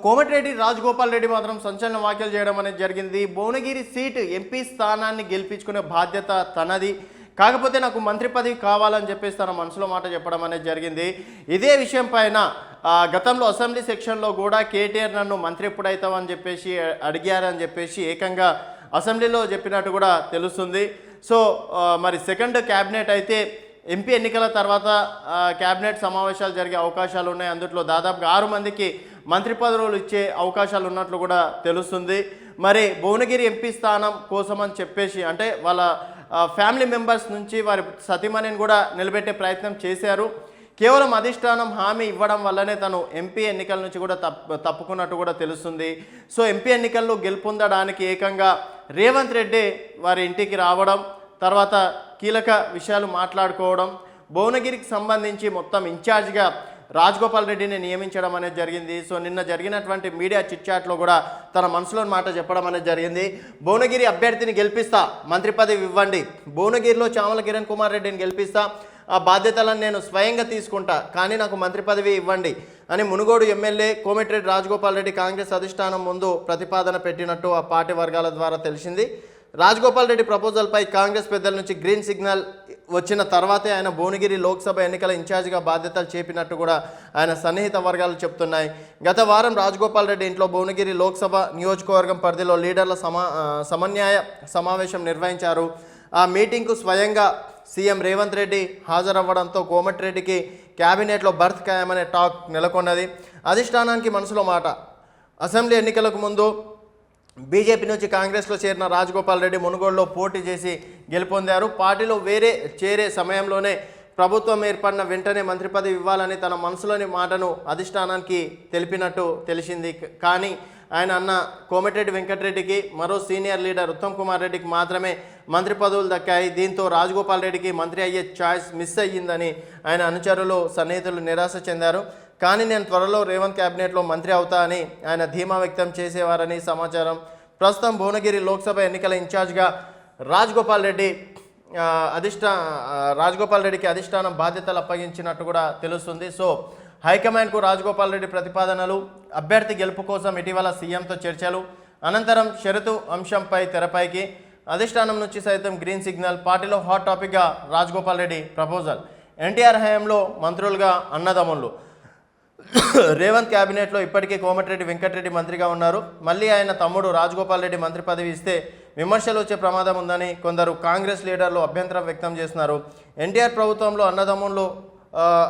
కోమటిరెడ్డి రాజగోపాల్ రెడ్డి మాత్రం సంచలన వ్యాఖ్యలు చేయడం అనేది జరిగింది. భువనగిరి సీటు ఎంపీ స్థానాన్ని గెలిపించుకునే బాధ్యత తనది. కాకపోతే నాకు మంత్రి పదవి కావాలని చెప్పేసి తన మనసులో మాట చెప్పడం అనేది జరిగింది. ఇదే విషయం పైన గతంలో అసెంబ్లీ సెక్షన్లో కూడా కేటీఆర్ నన్ను మంత్రి ఎప్పుడైతావని చెప్పేసి అడిగారని చెప్పేసి ఏకంగా అసెంబ్లీలో చెప్పినట్టు కూడా తెలుస్తుంది. సో మరి సెకండ్ క్యాబినెట్ అయితే ఎంపీ ఎన్నికల తర్వాత క్యాబినెట్ సమావేశాలు జరిగే అవకాశాలు ఉన్నాయి. అందుట్లో దాదాపుగా ఆరు మందికి మంత్రి పదవులు ఇచ్చే అవకాశాలు ఉన్నట్లు కూడా తెలుస్తుంది. మరి భువనగిరి ఎంపీ స్థానం కోసం అని చెప్పేసి అంటే వాళ్ళ ఫ్యామిలీ మెంబర్స్ నుంచి వారి సతీమణిని కూడా నిలబెట్టే ప్రయత్నం చేశారు. కేవలం అధిష్టానం హామీ ఇవ్వడం వల్లనే తను ఎంపీ ఎన్నికల నుంచి కూడా తప్పు తప్పుకున్నట్టు కూడా తెలుస్తుంది. సో ఎంపీ ఎన్నికల్లో గెలుపొందడానికి ఏకంగా రేవంత్ రెడ్డి వారి ఇంటికి రావడం తర్వాత కీలక విషయాలు మాట్లాడుకోవడం భువనగిరికి సంబంధించి మొత్తం ఇన్ఛార్జ్గా రాజగోపాల్ రెడ్డిని నియమించడం అనేది జరిగింది. సో నిన్న జరిగినటువంటి మీడియా చిట్చాట్లో కూడా తన మనసులోని మాట చెప్పడం అనేది జరిగింది. భువనగిరి అభ్యర్థిని గెలిపిస్తా మంత్రి పదవి ఇవ్వండి. భువనగిరిలో చామల కిరణ్ కుమార్ రెడ్డిని గెలిపిస్తా ఆ బాధ్యతలను నేను స్వయంగా తీసుకుంటా కానీ నాకు మంత్రి పదవి ఇవ్వండి అని మునుగోడు ఎమ్మెల్యే కోమటిరెడ్డి రాజగోపాల్ రెడ్డి కాంగ్రెస్ అధిష్టానం ముందు ప్రతిపాదన పెట్టినట్టు ఆ పార్టీ వర్గాల ద్వారా తెలిసింది. రాజగోపాల్ రెడ్డి ప్రపోజల్పై కాంగ్రెస్ పెద్దల నుంచి గ్రీన్ సిగ్నల్ వచ్చిన తర్వాతే ఆయన భువనగిరి లోక్సభ ఎన్నికల ఇన్ఛార్జిగా బాధ్యతలు చేపినట్టు కూడా ఆయన సన్నిహిత వర్గాలు చెప్తున్నాయి. గత వారం రాజగోపాల్ రెడ్డి ఇంట్లో భువనగిరి లోక్సభ నియోజకవర్గం పరిధిలో లీడర్ల సమా సమన్యాయ సమావేశం నిర్వహించారు. ఆ మీటింగ్కు స్వయంగా సీఎం రేవంత్ రెడ్డి హాజరవ్వడంతో కోమటిరెడ్డికి క్యాబినెట్లో బర్త్ ఖాయమనే టాక్ నెలకొన్నది. అధిష్టానానికి మనసులో మాట. అసెంబ్లీ ఎన్నికలకు ముందు బీజేపీ నుంచి కాంగ్రెస్లో చేరిన రాజగోపాల్ రెడ్డి మునుగోడులో పోటీ చేసి గెలుపొందారు. పార్టీలో వేరే చేరే సమయంలోనే ప్రభుత్వం ఏర్పడిన వెంటనే మంత్రి పదవి ఇవ్వాలని తన మనసులోని మాటను అధిష్టానానికి తెలిపినట్టు తెలిసింది. కానీ ఆయన అన్న కోమటిరెడ్డి వెంకటరెడ్డికి మరో సీనియర్ లీడర్ ఉత్తమ్ కుమార్ రెడ్డికి మాత్రమే మంత్రి పదవులు దక్కాయి. దీంతో రాజగోపాల్ రెడ్డికి మంత్రి అయ్యే ఛాయిస్ మిస్ అయ్యిందని ఆయన అనుచరులు సన్నిహితులు నిరాశ చెందారు. కానీ నేను త్వరలో రేవంత్ క్యాబినెట్లో మంత్రి అవుతా అని ఆయన ధీమా వ్యక్తం చేసేవారని సమాచారం. ప్రస్తుతం భువనగిరి లోక్సభ ఎన్నికల ఇన్ఛార్జ్గా రాజగోపాల్ రెడ్డి అధిష్టా రాజగోపాల్ రెడ్డికి అధిష్టానం బాధ్యతలు అప్పగించినట్టు కూడా తెలుస్తుంది. సో హైకమాండ్కు రాజగోపాల్ రెడ్డి ప్రతిపాదనలు అభ్యర్థి గెలుపు కోసం ఇటీవల సీఎంతో చర్చలు అనంతరం షరతు అంశంపై తెరపైకి అధిష్టానం నుంచి సైతం గ్రీన్ సిగ్నల్ పార్టీలో హాట్ టాపిక్గా రాజగోపాల్ రెడ్డి ప్రపోజల్. ఎన్టీఆర్ హయాంలో మంత్రులుగా అన్నదమ్ములు రేవంత్ క్యాబినెట్లో ఇప్పటికే కోమటిరెడ్డి వెంకటరెడ్డి మంత్రిగా ఉన్నారు. మళ్ళీ ఆయన తమ్ముడు రాజగోపాల్ రెడ్డి మంత్రి పదవి ఇస్తే విమర్శలు వచ్చే ప్రమాదం ఉందని కొందరు కాంగ్రెస్ లీడర్లు అభ్యంతరం వ్యక్తం చేస్తున్నారు. ఎన్టీఆర్ ప్రభుత్వంలో అన్నదమ్ములు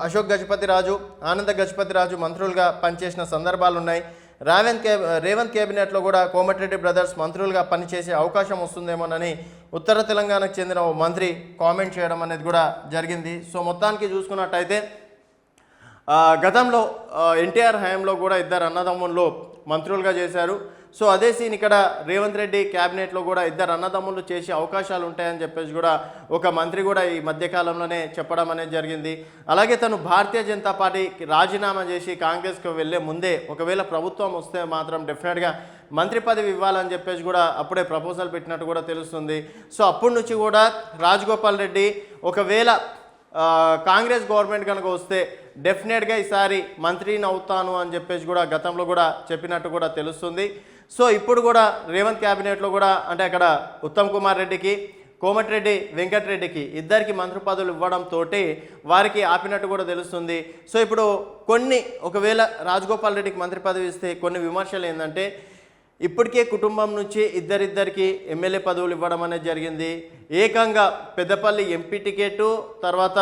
అశోక్ గజపతి రాజు ఆనంద గజపతి రాజు మంత్రులుగా పనిచేసిన సందర్భాలు ఉన్నాయి. రేవంత్ కే రేవంత్ కేబినెట్లో కూడా కోమటిరెడ్డి బ్రదర్స్ మంత్రులుగా పనిచేసే అవకాశం వస్తుందేమోనని ఉత్తర తెలంగాణకు చెందిన ఓ మంత్రి కామెంట్ చేయడం అనేది కూడా జరిగింది. సో మొత్తానికి చూసుకున్నట్టయితే గతంలో ఎన్టీఆర్ హయాంలో కూడా ఇద్దరు అన్నదమ్ములు మంత్రులుగా చేశారు. సో అదే సీన్ ఇక్కడ రేవంత్ రెడ్డి క్యాబినెట్లో కూడా ఇద్దరు అన్నదమ్ములు చేసే అవకాశాలు ఉంటాయని చెప్పేసి కూడా ఒక మంత్రి కూడా ఈ మధ్యకాలంలోనే చెప్పడం అనేది జరిగింది. అలాగే తను భారతీయ జనతా పార్టీకి రాజీనామా చేసి కాంగ్రెస్కి వెళ్ళే ముందే ఒకవేళ ప్రభుత్వం వస్తే మాత్రం డెఫినెట్గా మంత్రి పదవి ఇవ్వాలని చెప్పేసి కూడా అప్పుడే ప్రపోజల్ పెట్టినట్టు కూడా తెలుస్తుంది. సో అప్పటి నుంచి కూడా రాజగోపాల్ రెడ్డి ఒకవేళ కాంగ్రెస్ గవర్నమెంట్ కనుక వస్తే డెఫినెట్గా ఈసారి మంత్రిని అవుతాను అని చెప్పేసి కూడా గతంలో కూడా చెప్పినట్టు కూడా తెలుస్తుంది. సో ఇప్పుడు కూడా రేవంత్ క్యాబినెట్లో కూడా అంటే అక్కడ ఉత్తమ్ కుమార్ రెడ్డికి కోమటిరెడ్డి వెంకటరెడ్డికి ఇద్దరికి మంత్రి పదవులు ఇవ్వడంతో వారికి ఆపినట్టు కూడా తెలుస్తుంది. సో ఇప్పుడు కొన్ని ఒకవేళ రాజగోపాల్ రెడ్డికి మంత్రి పదవి ఇస్తే కొన్ని విమర్శలు ఏంటంటే ఇప్పటికే కుటుంబం నుంచి ఇద్దరిద్దరికి ఎమ్మెల్యే పదవులు ఇవ్వడం అనేది జరిగింది. ఏకంగా పెద్దపల్లి ఎంపీ టికెట్ తర్వాత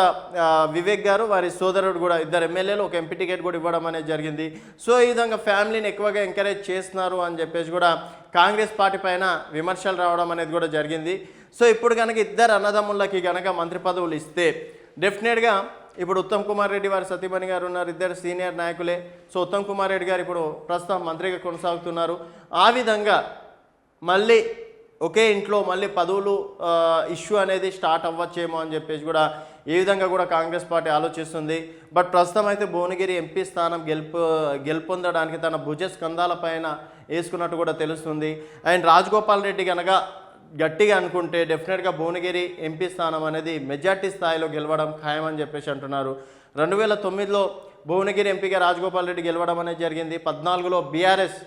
వివేక్ గారు వారి సోదరుడు కూడా ఇద్దరు ఎమ్మెల్యేలు ఒక ఎంపీ టికెట్ కూడా ఇవ్వడం అనేది జరిగింది. సో ఈ విధంగా ఫ్యామిలీని ఎక్కువగా ఎంకరేజ్ చేస్తున్నారు అని చెప్పేసి కూడా కాంగ్రెస్ పార్టీ పైన విమర్శలు రావడం అనేది కూడా జరిగింది. సో ఇప్పుడు కనుక ఇద్దరు అన్నదమ్ములకి కనుక మంత్రి పదవులు ఇస్తే డెఫినెట్గా ఇప్పుడు ఉత్తమ్ కుమార్ రెడ్డి వారి సతీమణి గారు ఉన్నారు ఇద్దరు సీనియర్ నాయకులే. సో ఉత్తమ్ కుమార్ రెడ్డి గారు ఇప్పుడు ప్రస్తుతం మంత్రిగా కొనసాగుతున్నారు. ఆ విధంగా మళ్ళీ ఒకే ఇంట్లో మళ్ళీ పదవులు ఇష్యూ అనేది స్టార్ట్ అవ్వచ్చేమో అని చెప్పేసి కూడా ఏ విధంగా కూడా కాంగ్రెస్ పార్టీ ఆలోచిస్తుంది. బట్ ప్రస్తుతం అయితే భువనగిరి ఎంపీ స్థానం గెలుపు గెలుపొందడానికి తన భుజ స్కంధాల పైన వేసుకున్నట్టు కూడా తెలుస్తుంది. అండ్ రాజగోపాల్ రెడ్డి కనుక గట్టిగా అనుకుంటే డెఫినెట్గా భువనగిరి ఎంపీ స్థానం అనేది మెజార్టీ స్థాయిలో గెలవడం ఖాయమని చెప్పేసి అంటున్నారు. రెండు వేల తొమ్మిదిలో భువనగిరి ఎంపీగా రాజగోపాల్ రెడ్డి గెలవడం అనేది జరిగింది. పద్నాలుగులో బీఆర్ఎస్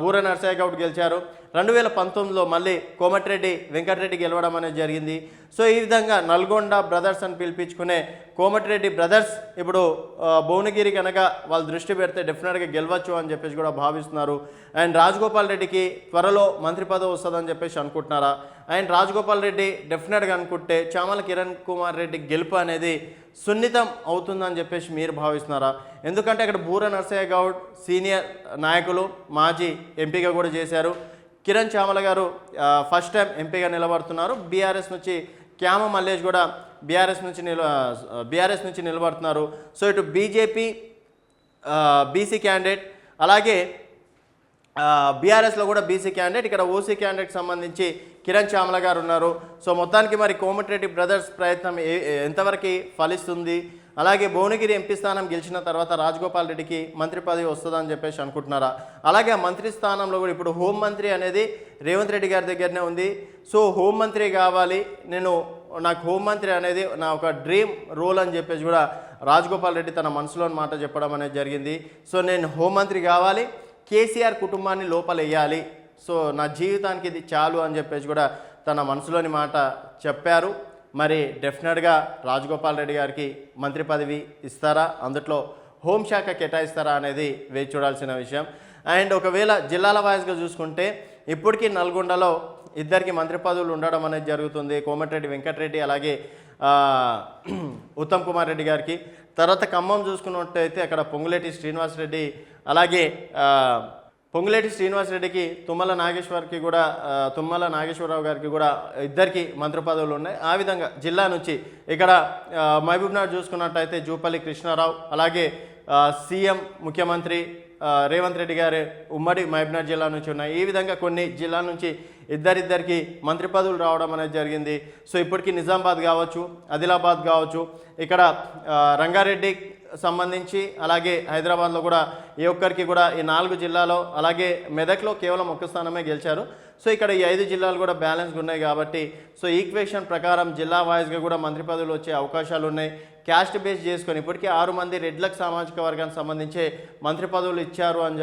బూర నర్సయ్య గౌడ్ గెలిచారు. రెండు వేల పంతొమ్మిదిలో మళ్ళీ కోమటిరెడ్డి వెంకటరెడ్డి గెలవడం అనేది జరిగింది. సో ఈ విధంగా నల్గొండ బ్రదర్స్ అని పిలిపించుకునే కోమటిరెడ్డి బ్రదర్స్ ఇప్పుడు భువనగిరి కనుక వాళ్ళు దృష్టి పెడితే డెఫినెట్గా గెలవచ్చు అని చెప్పేసి కూడా భావిస్తున్నారు. అండ్ రాజగోపాల్ రెడ్డికి త్వరలో మంత్రి పదవి వస్తుందని చెప్పేసి అనుకుంటున్నారా? అండ్ రాజగోపాల్ రెడ్డి డెఫినెట్గా అనుకుంటే చామల కిరణ్ కుమార్ రెడ్డి గెలుపు అనేది సున్నితం అవుతుందని చెప్పేసి మీరు భావిస్తున్నారా? ఎందుకంటే అక్కడ బూర నరసయ్య గౌడ్ సీనియర్ నాయకులు మాజీ ఎంపీగా కూడా చేశారు. కిరణ్ చామల గారు ఫస్ట్ టైం ఎంపీగా నిలబడుతున్నారు. బీఆర్ఎస్ నుంచి క్యామ మల్లేష్ కూడా బీఆర్ఎస్ నుంచి నిల బీఆర్ఎస్ నుంచి నిలబడుతున్నారు. సో ఇటు బీజేపీ బీసీ క్యాండిడేట్ అలాగే బీఆర్ఎస్లో కూడా బీసీ క్యాండిడేట్ ఇక్కడ ఓసీ క్యాండిడేట్ సంబంధించి కిరణ్ చామల గారు ఉన్నారు. సో మొత్తానికి మరి కోమటిరెడ్డి బ్రదర్స్ ప్రయత్నం ఏ ఎంతవరకు ఫలిస్తుంది? అలాగే భువనగిరి ఎంపీ స్థానం గెలిచిన తర్వాత రాజగోపాల్ రెడ్డికి మంత్రి పదవి వస్తుందని చెప్పేసి అనుకుంటున్నారా? అలాగే ఆ మంత్రి స్థానంలో కూడా ఇప్పుడు హోం మంత్రి అనేది రేవంత్ రెడ్డి గారి దగ్గరనే ఉంది. సో హోం మంత్రి కావాలి. నేను నాకు హోంమంత్రి అనేది నా ఒక డ్రీమ్ రోల్ అని చెప్పేసి కూడా రాజగోపాల్ రెడ్డి తన మనసులోని మాట చెప్పడం అనేది జరిగింది. సో నేను హోంమంత్రి కావాలి. కేసీఆర్ కుటుంబాన్ని లోపలేయాలి సో నా జీవితానికి ఇది చాలు అని చెప్పేసి కూడా తన మనసులోని మాట చెప్పారు. మరి డెఫినెట్గా రాజగోపాల్ రెడ్డి గారికి మంత్రి పదవి ఇస్తారా? అందుట్లో హోంశాఖ కేటాయిస్తారా అనేది వేచి చూడాల్సిన విషయం. అండ్ ఒకవేళ జిల్లాల వాయిస్గా చూసుకుంటే ఇప్పటికీ నల్గొండలో ఇద్దరికి మంత్రి పదవులు ఉండడం అనేది జరుగుతుంది. కోమటిరెడ్డి వెంకటరెడ్డి అలాగే ఉత్తమ్ కుమార్ రెడ్డి గారికి. తర్వాత ఖమ్మం చూసుకున్నట్టయితే అక్కడ పొంగులేటి శ్రీనివాసరెడ్డి అలాగే పొంగులేటి శ్రీనివాసరెడ్డికి తుమ్మల నాగేశ్వర్కి కూడా తుమ్మల నాగేశ్వరరావు గారికి కూడా ఇద్దరికి మంత్రి పదవులు ఉన్నాయి. ఆ విధంగా జిల్లా నుంచి ఇక్కడ ఆ, మహబూబ్నగర్ చూసుకున్నట్టయితే జూపల్లి కృష్ణారావు అలాగే సీఎం ముఖ్యమంత్రి రేవంత్ రెడ్డి గారి ఉమ్మడి మహబూబ్నగర్ జిల్లా నుంచి ఉన్నాయి. ఈ విధంగా కొన్ని జిల్లాల నుంచి ఇద్దరిద్దరికి మంత్రి పదవులు రావడం అనేది జరిగింది. సో ఇప్పటికీ నిజామాబాద్ కావచ్చు ఆదిలాబాద్ కావచ్చు ఇక్కడ రంగారెడ్డి సంబంధించి అలాగే హైదరాబాద్లో కూడా ఏ ఒక్కరికి కూడా ఈ నాలుగు జిల్లాలో అలాగే మెదక్లో కేవలం ఒక్క స్థానమే గెలిచారు. సో ఇక్కడ ఈ ఐదు జిల్లాలు కూడా బ్యాలెన్స్గా ఉన్నాయి కాబట్టి సో ఈక్వేషన్ ప్రకారం జిల్లా వాయిస్గా కూడా మంత్రి పదవులు వచ్చే అవకాశాలు ఉన్నాయి. క్యాస్ట్ బేస్ చేసుకొని ఇప్పటికీ ఆరు మంది రెడ్లకు సామాజిక వర్గానికి సంబంధించి మంత్రి పదవులు ఇచ్చారు అని